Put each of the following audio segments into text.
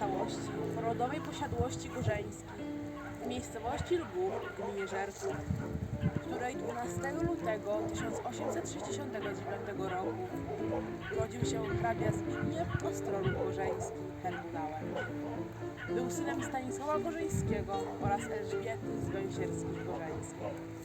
pozostałości rodowej posiadłości Gorzeńskich w miejscowości Lgów w gminie Żerków, której 12 lutego 1869 roku urodził się hrabia Zbigniew Ostroluk Gorzeński Hermudałem. Był synem Stanisława Gorzeńskiego oraz Elżbiety z Węsierskich-Gorzeńskich.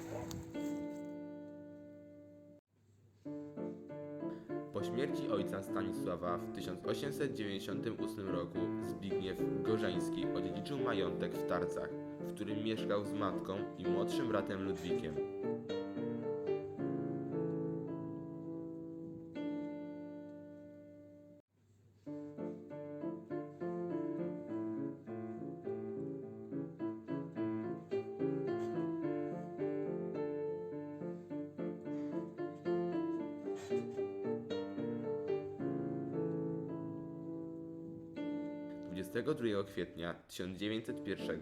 Śmierci ojca Stanisława w 1898 roku Zbigniew Gorzeński odziedziczył majątek w Tarcach, w którym mieszkał z matką i młodszym bratem Ludwikiem. – 22 kwietnia 1901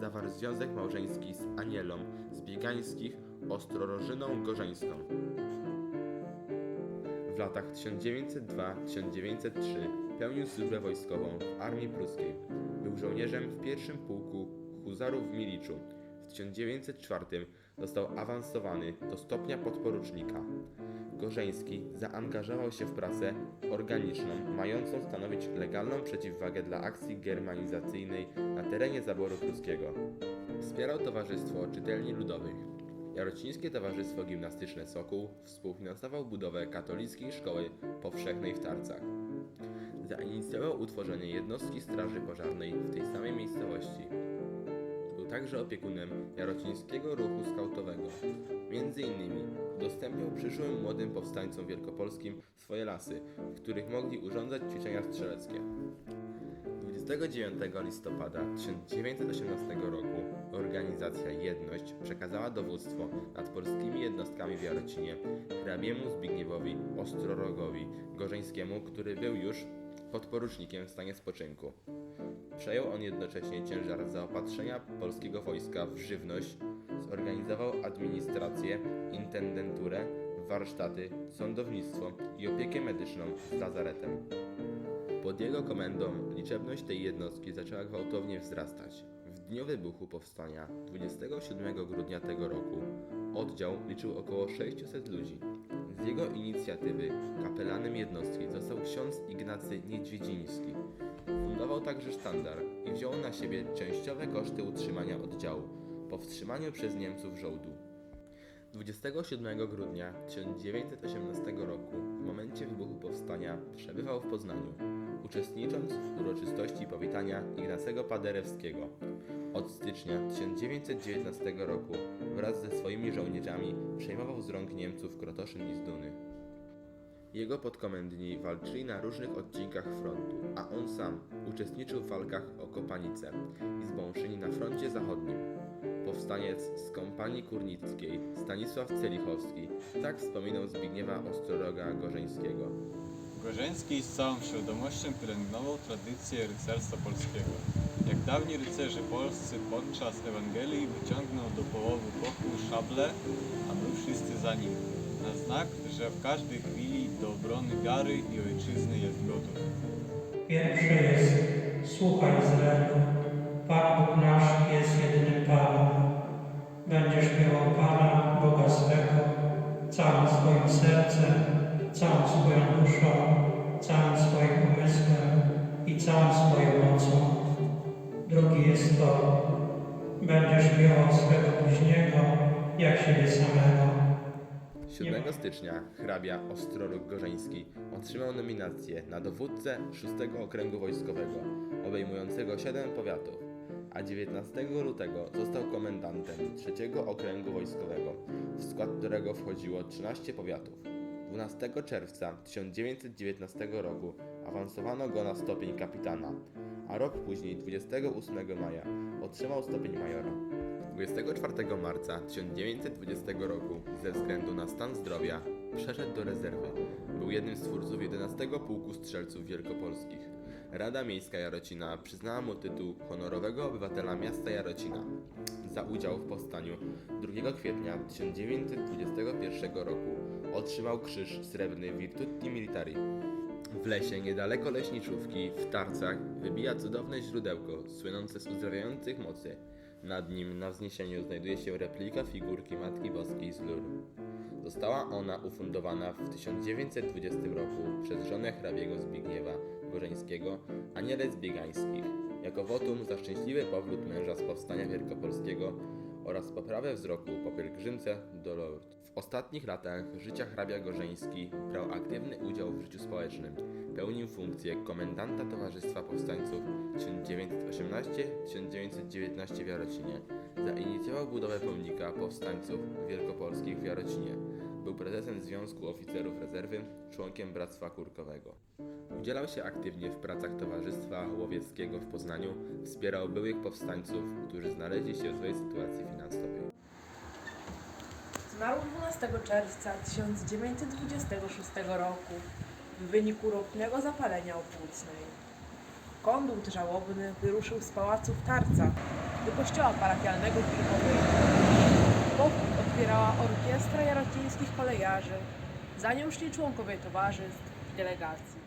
zawarł związek małżeński z Anielą z Biegańskich Ostrorożyną Gorzeńską. W latach 1902-1903 pełnił służbę wojskową w armii pruskiej. Był żołnierzem w pierwszym pułku huzarów w Miliczu. W 1904 został awansowany do stopnia podporucznika. Gorzeński zaangażował się w pracę organiczną, mającą stanowić legalną przeciwwagę dla akcji germanizacyjnej na terenie zaboru pruskiego. Wspierał Towarzystwo Czytelni Ludowych. Jarocińskie Towarzystwo Gimnastyczne Sokół współfinansował budowę katolickiej szkoły powszechnej w Tarcach. Zainicjował utworzenie jednostki straży pożarnej w tej samej miejscowości. Także opiekunem Jarocińskiego Ruchu Skautowego. Między innymi udostępniał przyszłym młodym powstańcom wielkopolskim swoje lasy, w których mogli urządzać ćwiczenia strzeleckie. 29 listopada 1918 roku organizacja Jedność przekazała dowództwo nad polskimi jednostkami w Jarocinie hrabiemu Zbigniewowi Ostrorogowi Gorzeńskiemu, który był już podporucznikiem w stanie spoczynku. Przejął on jednocześnie ciężar zaopatrzenia polskiego wojska w żywność, zorganizował administrację, intendenturę, warsztaty, sądownictwo i opiekę medyczną z lazaretem. Pod jego komendą liczebność tej jednostki zaczęła gwałtownie wzrastać. W dniu wybuchu powstania 27 grudnia tego roku oddział liczył około 600 ludzi. Z jego inicjatywy kapelanem jednostki został ksiądz Ignacy Niedźwiedziński. Fundował także sztandar i wziął na siebie częściowe koszty utrzymania oddziału po wstrzymaniu przez Niemców żołdu. 27 grudnia 1918 roku, w momencie wybuchu powstania, przebywał w Poznaniu, uczestnicząc w uroczystości powitania Ignacego Paderewskiego. Od stycznia 1919 roku wraz ze swoimi żołnierzami przejmował z rąk Niemców Krotoszyn i Zduny. Jego podkomendni walczyli na różnych odcinkach frontu, a on sam uczestniczył w walkach o Kopanice i Zbąszyni na froncie zachodnim. Powstaniec z kompanii kurnickiej Stanisław Celichowski tak wspominał Zbigniewa Ostroroga Gorzeńskiego. Gorzeński z całą świadomością pielęgnował tradycję rycerstwa polskiego. Jak dawni rycerze polscy podczas Ewangelii wyciągnął do połowy boku szable, a my wszyscy za nim. Na znak, że w każdej chwili do obrony wiary i ojczyzny jest gotów. Pierwsze jest, słuchaj Izraelu, Pan Bóg nasz jest jedynym Panem. Będziesz miał Pana, Boga swego, całym swoim sercem, całą swoją duszą, całym swoim umysłem i całą swoją mocą. Drugi jest to, będziesz miał swego bliźniego jak siebie samego. 7 stycznia hrabia Ostrorok Gorzeński otrzymał nominację na dowódcę 6 Okręgu Wojskowego, obejmującego 7 powiatów, a 19 lutego został komendantem 3 Okręgu Wojskowego, w skład którego wchodziło 13 powiatów. 12 czerwca 1919 roku awansowano go na stopień kapitana, a rok później, 28 maja, otrzymał stopień majora. 24 marca 1920 roku, ze względu na stan zdrowia, przeszedł do rezerwy. Był jednym z twórców 11 Pułku Strzelców Wielkopolskich. Rada Miejska Jarocina przyznała mu tytuł honorowego obywatela miasta Jarocina za udział w powstaniu 2 kwietnia 1921 roku. Otrzymał krzyż srebrny Virtuti Militari. W lesie niedaleko leśniczówki, w tarcach, wybija cudowne źródełko, słynące z uzdrawiających mocy. Nad nim na wzniesieniu znajduje się replika figurki Matki Boskiej z Lourdes. Została ona ufundowana w 1920 roku przez żonę hrabiego Zbigniewa Gorzeńskiego, Aniele Zbiegańskich, jako wotum za szczęśliwy powrót męża z powstania wielkopolskiego oraz poprawę wzroku po pielgrzymce do Lourdes. W ostatnich latach życia hrabia Gorzeński brał aktywny udział w życiu społecznym. Pełnił funkcję komendanta Towarzystwa Powstańców 1918-1919 w Jarocinie. Zainicjował budowę pomnika powstańców wielkopolskich w Jarocinie. Był prezesem Związku Oficerów Rezerwy, członkiem Bractwa Kurkowego. Udzielał się aktywnie w pracach Towarzystwa Łowieckiego w Poznaniu, wspierał byłych powstańców, którzy znaleźli się w złej sytuacji finansowej. Zmarł 12 czerwca 1926 roku w wyniku ropnego zapalenia opłucnej. Kondukt żałobny wyruszył z pałacu w Tarcach do kościoła parafialnego w Wilkowej. Pochód otwierała orkiestra jarocińskich kolejarzy, za nią szli członkowie towarzystw i delegacji.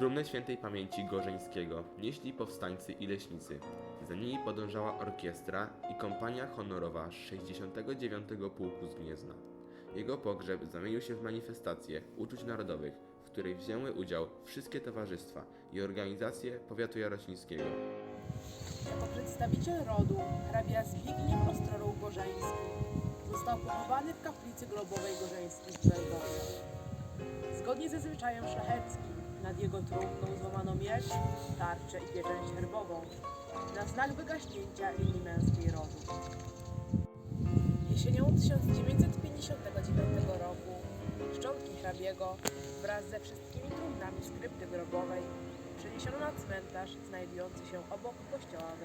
Trumnę świętej pamięci Gorzeńskiego nieśli powstańcy i leśnicy. Za nimi podążała orkiestra i kompania honorowa z 69 Pułku z Gniezna. Jego pogrzeb zamienił się w manifestację uczuć narodowych, w której wzięły udział wszystkie towarzystwa i organizacje powiatu jarocińskiego. Jako przedstawiciel rodu hrabia Zbigniew Ostrorów Gorzeński został pochowany w kaplicy grobowej Gorzeńskich w Lwowie. Zgodnie ze zwyczajem szlacheckim nad jego trumną złamano miecz, tarczę i pieczęć herbową na znak wygaśnięcia linii męskiej rodu. Jesienią 1959 roku szczątki hrabiego wraz ze wszystkimi trumnami z krypty grobowej przeniesiono na cmentarz znajdujący się obok kościoła w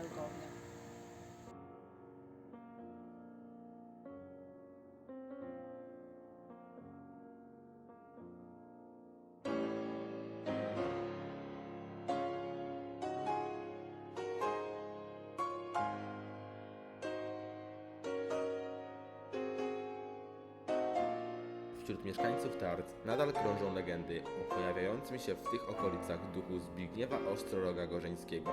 Wśród mieszkańców Tarc nadal krążą legendy o pojawiającym się w tych okolicach duchu Zbigniewa Ostroroga Gorzeńskiego,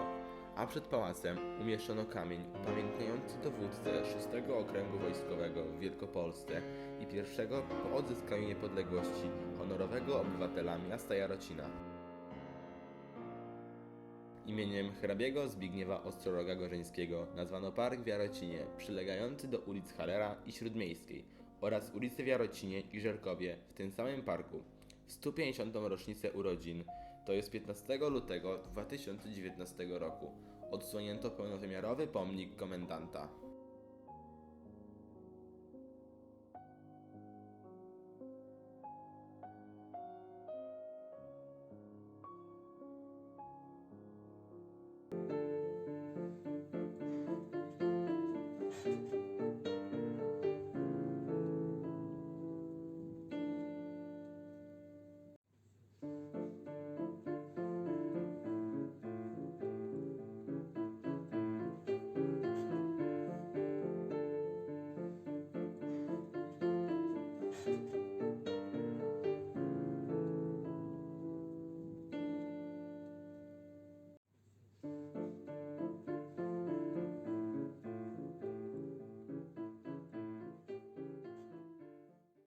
a przed pałacem umieszczono kamień upamiętniający dowódcę 6 Okręgu Wojskowego w Wielkopolsce i pierwszego po odzyskaniu niepodległości honorowego obywatela miasta Jarocina. Imieniem hrabiego Zbigniewa Ostroroga Gorzeńskiego nazwano park w Jarocinie, przylegający do ulic Halera i Śródmiejskiej oraz ulicy w Jarocinie i Żerkowie w tym samym parku. W 150. rocznicę urodzin, to jest 15 lutego 2019 roku, odsłonięto pełnowymiarowy pomnik komendanta.